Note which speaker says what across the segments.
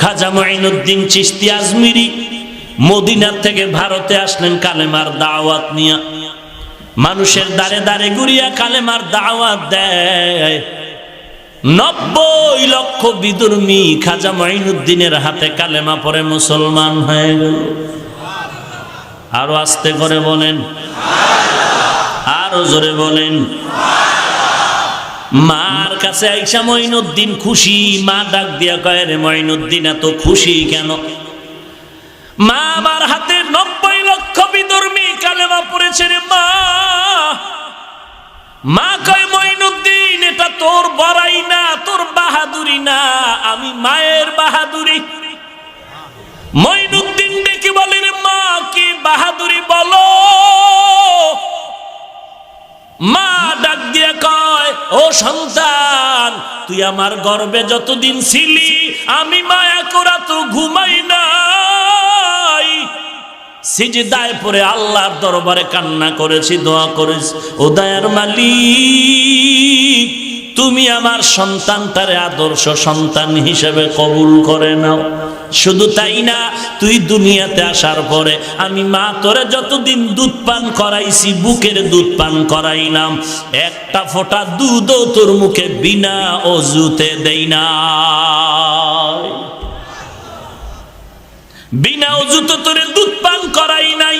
Speaker 1: খাজা মঈনুদ্দিন চিস্তি আজমিরি মদিনার থেকে ভারতে আসলেন কালেমার দাওয়াত নিয়ে। মানুষের দাঁড়ে দাঁড়ে গুড়িয়া কালেমার দাওয়াত দেয়। নব্বই লক্ষ বিদুর্মী খাজা মঈনুদ্দিনের হাতে কালেমা পরে মুসলমান হয়ে গেল। আরও আস্তে করে বলেন। আরও জোরে বলেন। মার কাছে আইসা মঈনুদ্দিন খুশি, মা ডাক দিয়া কয়, রে মঈনুদ্দিন, এত খুশি কেন? মা আমার হাতে নব্বই লক্ষ বিদর্মী কালেমা পড়েছে রে মা। মা কয়, মঈনুদ্দিন, এটা তোর বড়াই না, তোর বাহাদুরি না, আমি মায়ের বাহাদুরি। মঈনুদ্দিন ডেকে বলে, রে মা, কি বাহাদুরি বলো? মা ও সন্তান, তুই আমার গর্বে যতদিন ছিলি, আমি মায়া করা তো ঘুমাই নাই। সিজদায় পরে আল্লাহর দরবারে কান্না করেছি, দোয়া করেছি। ও দয়ার মালিক, তুমি আমার সন্তানটারে আদর্শ সন্তান হিসেবে কবুল করে নাও। শুধু তাই না, তুই দুনিয়াতে আসার পরে আমি মা তোরে যতদিন দুধ পান করাইছি, বুকের দুধ পান করাইলাম, একটা ফোঁটা দুধও তোর মুখে বিনা অজুতে দেই না বিনা অজুতে তোরে দুধ পান করাই নাই।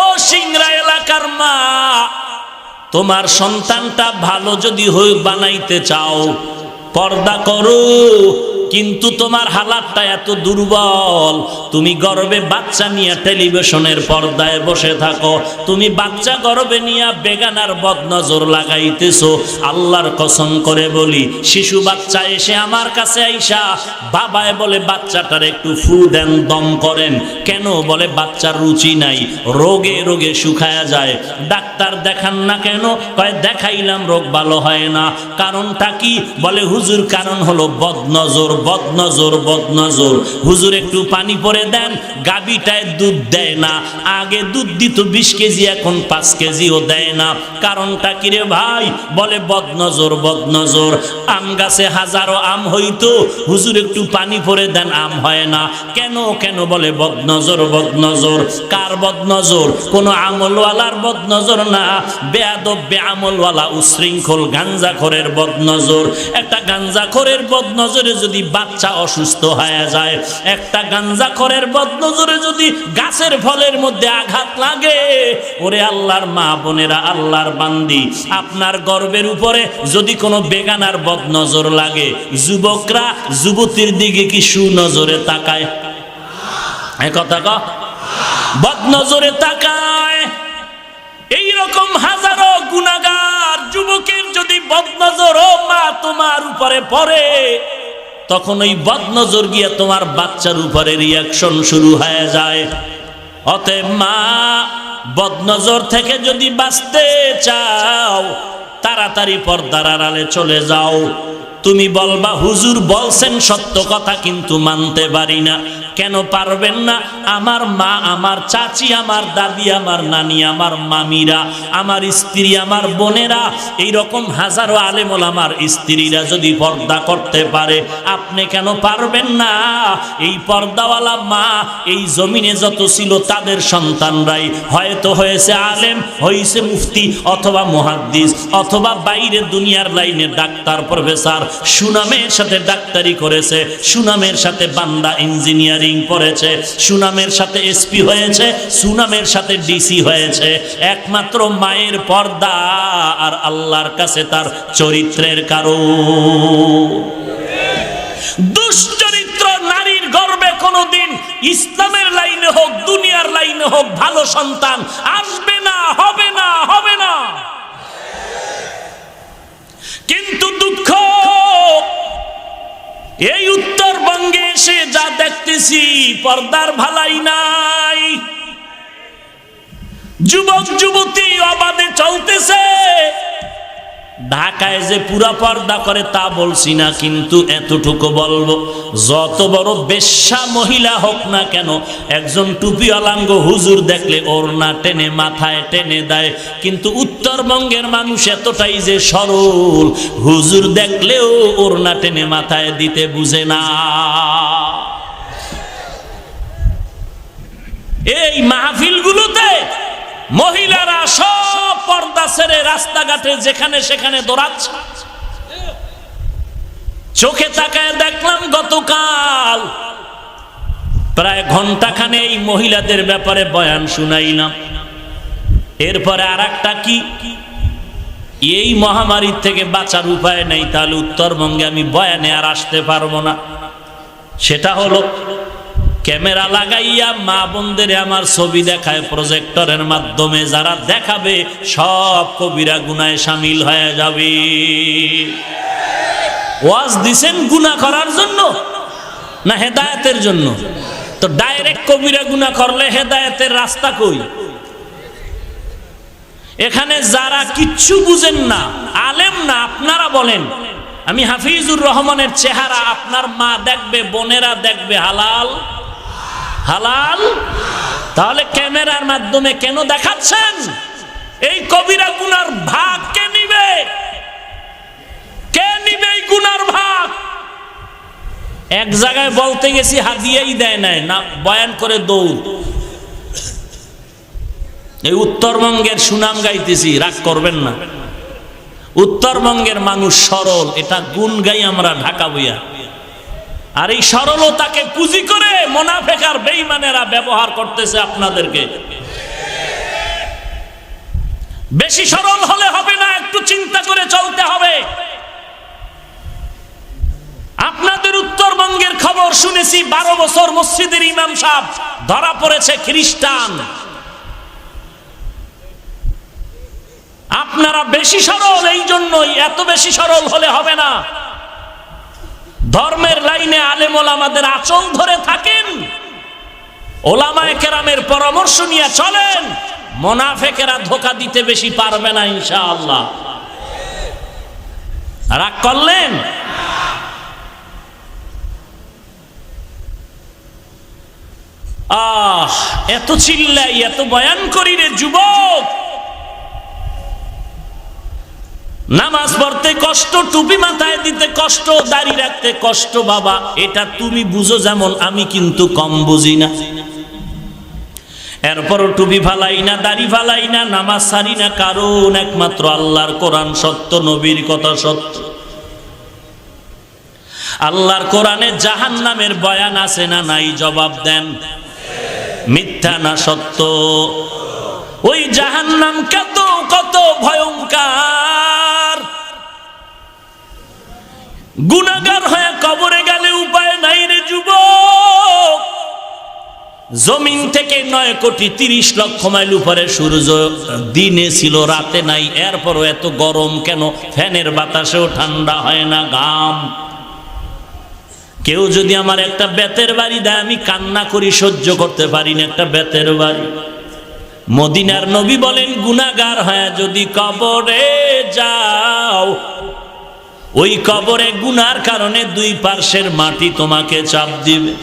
Speaker 1: ও সিংরা এলাকার মা, তোমার সন্তানটা ভালো যদি হই বানাইতে চাও, পর্দা করো। কিন্তু তোমার হালাতটা এত দুর্বল। তুমি গর্বে বাচ্চা নিয়ে টেলিভিশনের পর্দায় বসে থাকো। তুমি বাচ্চা গর্বে নিয়ে বেগানার বদনজর লাগাইতেছো। আল্লাহর কসম করে বলি, শিশু বাচ্চা এসে আমার কাছে আইসা, বাবায় বলে, বাচ্চাটার একটু ফু দেন, দম করেন। কেন বলে, বাচ্চার রুচি নাই, রোগে রোগে শুকায়া যায়। ডাক্তার দেখান না কেন? কয়, দেখাইলাম, রোগ ভালো হয় না। কারণটা কি? বলে, হুজুর, কারণ হলো বদনজর বদনজর বদনজর। হুজুর, একটু পানি পরে দেন গাবিটায় দুধ দেয় না। আগে দুধ দিত বিশ কেজি, এখন পাঁচ কেজিও দেয় না। কারণটা কি রে ভাই? বলে, বদনজর বদনজর। আম গাছে হাজারো আম হইতো। হুজুর, একটু পানি পরে দেন, আম হয় না। কেন কেন বলে, বদনজর বদনজর? কার বদনজর? কোনো আমলওয়ালার বদনজর না। বেয়াদব, বেআমলওয়ালা, উশৃঙ্খল, গাঞ্জাখরের বদনজর। একটা গাঞ্জাখরের বদনজরে যদি বাচ্চা অসুস্থ হয়ে যায়। একটা গাঞ্জা গাঞ্জাখরের বদনজরে যদি গাছের ফলের মধ্যে আঘাত লাগে, ওরে আল্লাহর মা বোনেরা, আল্লাহর বান্দি, আপনার গর্বের উপরে যদি কোনো বেগানার বদনজর লাগে, যুবকরা যুবতীর দিকে কি সুনজরে তাকায়? কথা ক। বদনজরে তাকায়। এই রকম হাজারো গুনাগার যুবকের যদি বদনজর ও মা তোমার উপরে পড়ে তখন ওই বদনজর গিয়ে তোমার বাচ্চার উপরে রিয়াকশন শুরু হয়ে যায়। অতএব মা, বদনজর থেকে যদি বাঁচতে চাও, তাড়াতাড়ি পর্দার আড়ালে চলে যাও। তুমি বলবা, হুজুর বলছেন সত্য কথা কিন্তু মানতে পারি না। কেন পারবেন না? আমার মা, আমার চাচি, আমার দাদি, আমার নানি, আমার মামিরা, আমার স্ত্রী, আমার বোনেরা এই রকম হাজারো আলেমল আমার স্ত্রীরা যদি পর্দা করতে পারে, আপনি কেন পারবেন না? এই পর্দাওয়ালা মা, এই জমিনে যত ছিল তাদের সন্তানরাই হয়তো হয়েছে আলেম, হয়েছে মুফতি অথবা মহাদ্দিস, অথবা বাইরে দুনিয়ার লাইনে ডাক্তার, প্রফেসর সুনামের সাথে ডাক্তারি করেছে, সুনামের সাথে বান্দা ইঞ্জিনিয়ারিং পড়েছে, সুনামের সাথে এসপি হয়েছে, সুনামের সাথে ডিসি হয়েছে। একমাত্র মায়ের পর্দা আর আল্লাহর কাছে তার চরিত্রের কারণ। দুশ্চরিত্র নারীর গর্বে কোনোদিন ইসলামের লাইনে হোক, দুনিয়ার লাইনে হোক, ভালো সন্তান আসবে না, হবে না হবে না। এই উত্তরবঙ্গে এসে যা দেখতেছি পর্দার ভালাই নাই। যুবক যুবতী অবাধে চলতেছে। ঢাকায় যে পুরা পর্দা করে তা বলছি না, কিন্তু এতটুকু বলব, যত বড় বেশ্যা মহিলা হোক না কেন, একজন টুপি অলাঙ্গ হুজুর দেখলে ওর না টেনে মাথায় টেনে দেয়, কিন্তু উত্তরবঙ্গের মানুষ এতটাই যে সরল, হুজুর দেখলেও ওর না টেনে মাথায় দিতে বুঝে না। এই মাহফিলগুলোতে মহিলারা সব পর্দা ছেড়ে রাস্তাঘাটে যেখানে সেখানে দৌড়াচ্ছে। চোখে তাকায় দেখলাম গতকাল প্রায় ঘন্টাখানে এই মহিলাদের ব্যাপারে বয়ান শুনাইলাম। এরপরে আর একটা কি? এই মহামারীর থেকে বাঁচার উপায় নেই, তাহলে উত্তরবঙ্গে আমি বয়ানে আর আসতে পারব না। সেটা হলো ক্যামেরা লাগাইয়া মা বোনদের আমার ছবি দেখায় প্রজেক্টরের মাধ্যমে, যারা দেখাবে সব কবিরা গুনায় সামিল হয়ে যাবে। ওয়াজ দিছেন গুণা করার জন্য না হেদায়তের জন্য? তো ডাইরেক্ট কবিরা গুণা করলে হেদায়তের রাস্তা কই? এখানে যারা কিচ্ছু বুঝেন না, আলেম না, আপনারা বলেন। আমি হাফিজুর রহমানের চেহারা আপনার মা দেখবে, বোনেরা দেখবে, হালাল? হালাল? তাহলে ক্যামেরার মাধ্যমে কেন দেখাচ্ছেন? এই কবিরা গুনার ভাগ কে নিবে? কে নিবে এই গুনার ভাগ? এক জায়গায় বলতে গেছি, হাদিয়াই দেয় নাই, না বয়ান করে দৌড়। এই উত্তরবঙ্গের সুনাম গাইতেছি, রাগ করবেন না। উত্তরবঙ্গের মানুষ সরল, এটা গুণ গাই আমরা ঢাকা বইয়া। আর এই সরলতাকে পুঁজি করে মোনাফেকার বেইমানেরা ব্যবহার করতেছে আপনাদেরকে। বেশি সরল হলে হবে না, একটু চিন্তা করে চলতে হবে। আপনাদের উত্তরবঙ্গের খবর শুনেছি, বারো বছর মসজিদের ইমাম সাহেব ধরা পড়েছে খ্রিস্টান। আপনারা বেশি সরল এই জন্যই এত বেশি সরল হলে হবে না। ধর্মের লাইনে আলেম ওলামাদের আচল ধরে থাকেন। ওলামায় কেরামের পরামর্শ নিয়ে চলেন। মোনাফেকেরা ধোকা দিতে বেশি পারবে না, ইনশাআল্লাহ। রাগ করলেন? আহ, এত চিল্লাই এত বয়ান করি রে যুবক। নামাজ পড়তে কষ্ট, টুপি মাথায় দিতে কষ্ট, দাড়ি রাখতে কষ্ট, বাবা, এটা তুমি বুঝো যেমন আমি কিন্তু কম বুঝি না। এরপরও টুপি ফালাই না, দাড়ি ফালাই না, নামাজ সারি না, কারণ একমাত্র আল্লাহর কোরআন সত্য, নবীর কথা সত্য। আল্লাহর কোরআনে জাহান নামের বয়ান আছে না নাই, জবাব দেন। মিথ্যা না সত্য? ওই জাহান নাম কত কত ভয়ঙ্কর। গুণাগার হয়ে কবরে গেলে উপায় নাই রে যুবক। জমিন থেকে নয় কোটি তিরিশ লক্ষ মাইল উপরে সূর্য দিনে ছিল, রাতে নাই। এরপরও এত গরম কেন? ফ্যানের বাতাসেও ঠান্ডা হয় না ঘাম। কেউ যদি আমার একটা বেতের বাড়ি দেয়, আমি কান্না করি, সহ্য করতে পারি না একটা বেতের বাড়ি। মদিনার নবী বলেন গুনাগার হয়ে যদি কবরে যাও ওই কবরে গুনার কারণে দুই পার্শ্বের মাটি তোমাকে চাপ দিবে।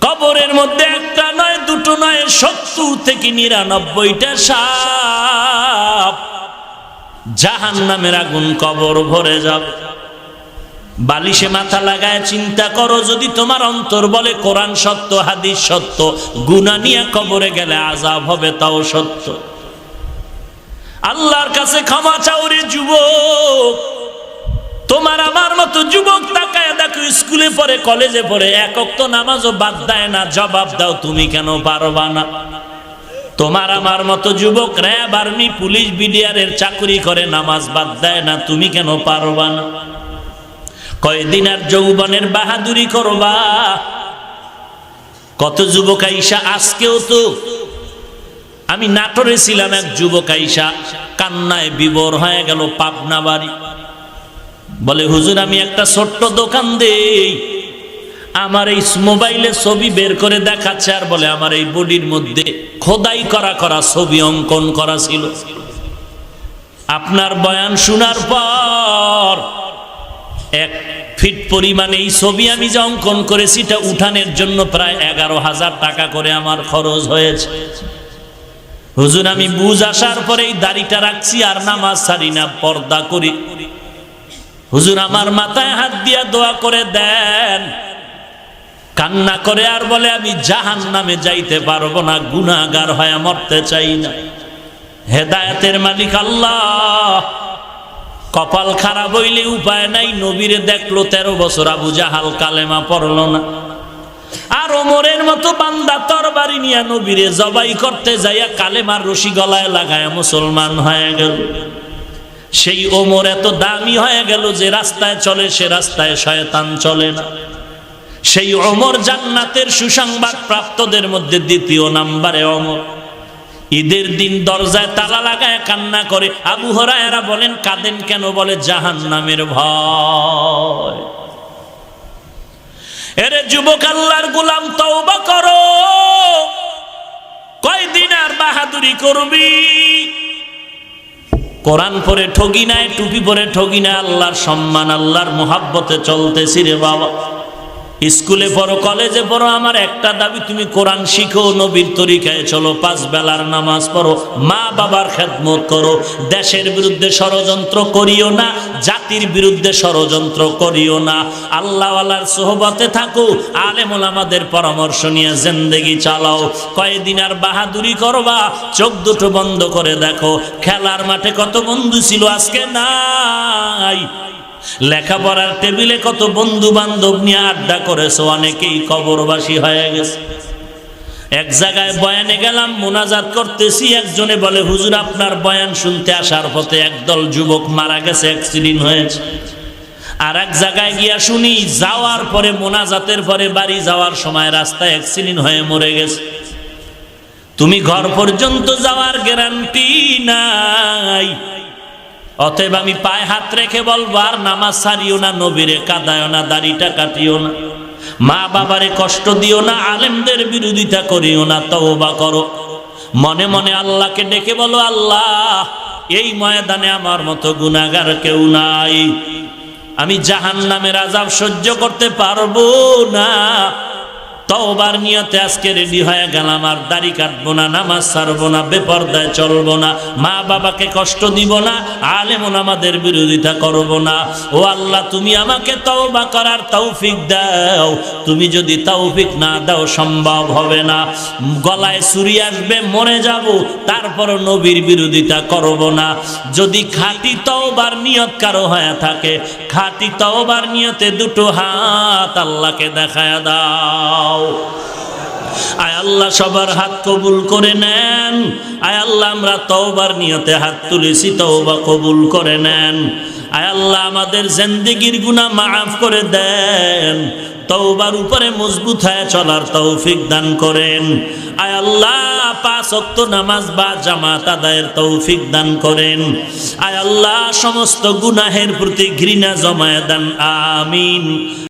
Speaker 1: কবরের মধ্যে একটা নয়, দুটো নয়, সত্তর থেকে নিরানব্বইটা সাপ জাহান নামের আগুন কবর ভরে যাবে। বালিশে মাথা লাগায় চিন্তা করো, যদি তোমার অন্তর বলে কোরআন সত্য, হাদিস সত্য গুনা নিয়ে কবরে গেলে আজাব হবে, তাও সত্য। আল্লাহর কাছে ক্ষমা চাওরে যুবক। তোমার আমার মতো যুবক তাকায় দেখো, স্কুলে পড়ে, কলেজে পড়ে একক তো নামাজও বাদ দেয় না, জবাব দাও, তুমি কেন পারবা না? তোমার আমার মতো যুবক র্যাব, আর্মি, পুলিশ বিডিআরের চাকরি করে, নামাজ বাদ দেয় না, তুমি কেন পারবা না? কয়দিন আর যৌবনের বাহাদুরি করবা? কত যুবক আইসা, আজকেও তো। আমি নাটোরে ছিলাম এক যুবক আইসা, কান্নায় বিবর হয়ে গেল পাবনা বাড়ি। বলে, হুজুর, আমি একটা ছোট্ট দোকান দেই। আমার এই মোবাইলে ছবি বের করে দেখাচ্ছে আর বলে, আমার এই বডির মধ্যে খোদাই করা করা ছবি অঙ্কন করা ছিল। আপনার বয়ান শোনার পর এক ফিট পরিমাণে এই ছবি আমি যে অঙ্কন করেছি, এটা উঠানের জন্য প্রায় এগারো হাজার টাকা করে আমার খরচ হয়েছে। হুজুর, আমি বুঝ আসার পরে এই দাড়িটা রাখছি আর নামাজ সারি না, পর্দা করি। হুজুর, আমার মাথায় হাত দিয়া দোয়া করে দেন। কান্না করে আর বলে, আমি জাহান নামে যাইতে পারব না গুনাগার হয়ে মরতে চাই না। হেদায়েতের মালিক আল্লাহ। কপাল খারাপ হইলে উপায় নাই, নবীরে দেখল তেরো বছর আবু জাহাল কালেমা পড়ল না। আর ওমরের মতো বান্দা তরবারি নিয়ে নবীরে জবাই করতে যাইয়া কালেমার রশি গলায় লাগায় মুসলমান হয়ে গেল। সেই ওমর এত দামি হয়ে গেল যে রাস্তায় চলে, সে রাস্তায় শয়তান চলে না। সেই অমর জান্নাতের সুসংবাদ প্রাপ্তদের মধ্যে দ্বিতীয় নাম্বারে অমর ঈদের দিন দরজায় তালা লাগায় কান্না করে। আবু হরায়রা বলেন, কাঁদেন কেন? বলে জাহান নামের ভয়। এরে যুবক আল্লাহর গোলাম, তওবা করো। কয়দিন আর বাহাদুরি করবি? কোরআন পরে ঠগি নাই, টুপি পরে ঠগি নাই, আল্লাহর সম্মান, আল্লাহর মোহাব্বতে চলতেছি রে বাবা। স্কুলে পড়ো, কলেজে পড়ো, আমার একটা দাবি, তুমি কোরআন শিখো, নবীর তরিকায় চলো, পাঁচ বেলার নামাজ পড়ো মা বাবার খেদমত করো, দেশের বিরুদ্ধে ষড়যন্ত্র করিও না জাতির বিরুদ্ধে ষড়যন্ত্র করিও না। আল্লাহওয়ালার সোহবতে থাকো, আলেমুল আমাদের পরামর্শ নিয়ে জিন্দেগি চালাও। কয়েকদিন আর বাহাদুরি করবা, চোখ দুটো বন্ধ করে দেখো, খেলার মাঠে কত বন্ধু ছিল আজকে নাই। লেখাপড়ার টেবিলে কত বন্ধু বান্ধব নিয়ে আড্ডা করেছ, অনেকেই কবরবাসী হয়ে গেছে। এক জায়গায় বয়ানে গেলাম, মোনাজাত করতেছি, একজনে বলে, হুজুর, আপনার বয়ান শুনতে আসার পথে একদল যুবক মারা গেছে অ্যাক্সিডেন্ট হয়েছে। আর এক জায়গায় গিয়া শুনি, যাওয়ার পরে, মোনাজাতের পরে বাড়ি যাওয়ার সময় রাস্তায় অ্যাক্সিডেন্ট হয়ে মরে গেছে। তুমি ঘর পর্যন্ত যাওয়ার গ্যারান্টি নাই। অতএব আমি পায়ে হাত রেখে বলব, আর নামাজ সারিও না, নবীরে কাদায়ও না, দাড়িটা কাটিও না। মা বাবারে কষ্ট দিও না, আলেমদের বিরোধিতা করিও না, তওবা করো। মনে মনে আল্লাহকে ডেকে বলো, আল্লাহ, এই ময়দানে আমার মতো গুনাগার কেউ নাই। আমি জাহান নামের আজাব সহ্য করতে পারব না। তওবার নিয়তে আজকে রেডি হয়ে গেলাম, আর দাড়ি কাটবো না, নামাজ ছাড়বো না, বেপর্দায় চলবো না, মা বাবাকে কষ্ট দিব না, আলেমন আমাদের বিরোধিতা করব না। ও আল্লাহ, তুমি আমাকে তওবা করার তৌফিক দাও, তুমি যদি তৌফিক না দাও সম্ভব হবে না। গলায় ছুরি আসবে, মরে যাব, তারপরও নবীর বিরোধিতা করব না। যদি খাঁটি তওবার নিয়ত কারও হয়ে থাকে, খাঁটি তওবার নিয়তে দুটো হাত আল্লাহকে দেখায় দাও। আয় আল্লাহ, সবার হাত কবুল করে নেন। আয় আল্লাহ, আমরা তওবার নিয়তে হাত তুলেছি, তওবা কবুল করে নেন। আয় আল্লাহ, আমাদের জিন্দেগির গুনাহ মাফ করে দেন। তওবার উপরে মজবুত হয়ে চলার তৌফিক দান করেন। আয় আল্লাহ, পাঁচ নামাজ বা জামাত আদায়ের তৌফিক দান করেন। আয় আল্লাহ, সমস্ত গুনাহের প্রতি ঘৃণা জমায় দান, আমিন।